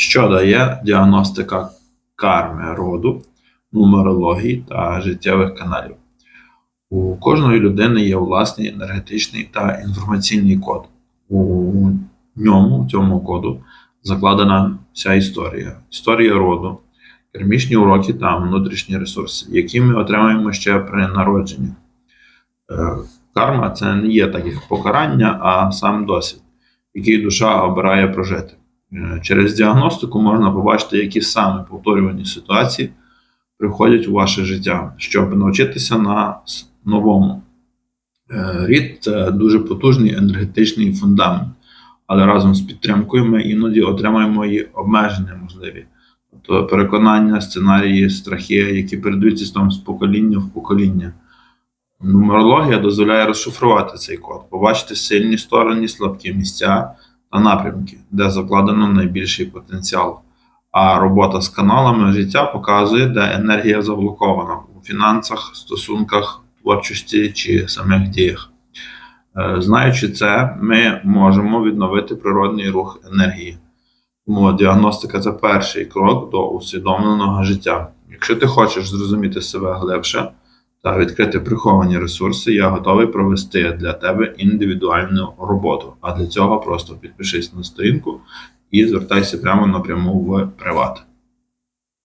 Що дає діагностика карми роду, нумерології та життєвих каналів? У кожної людини є власний енергетичний та інформаційний код. У ньому, в цьому коду, закладена вся історія, історія роду, кермічні уроки та внутрішні ресурси, які ми отримаємо ще при народженні. Е, Карма це не є так як покарання, а сам досвід, який душа обирає прожити. Е, Через діагностику можна побачити, які саме повторювані ситуації приходять у ваше життя, щоб навчитися на новому. Е, Рід це дуже потужний енергетичний фундамент, але разом з підтримкою ми іноді отримаємо і обмеження можливі. Тобто переконання, сценарії, страхи, які передаються там з покоління в покоління. Нумерологія дозволяє розшифрувати цей код, побачити сильні сторони, слабкі місця та напрямки, де закладено найбільший потенціал. А робота з каналами життя показує, де енергія заблокована у фінансах, стосунках, творчості чи самих діях. Е, Знаючи це, ми можемо відновити природний рух енергії. Тому діагностика це перший крок до усвідомленого життя. Якщо ти хочеш зрозуміти себе глибше та відкрити приховані ресурси, я готовий провести для тебе індивідуальну роботу. А для цього просто підпишись на сторінку і звертайся прямо напряму в приват.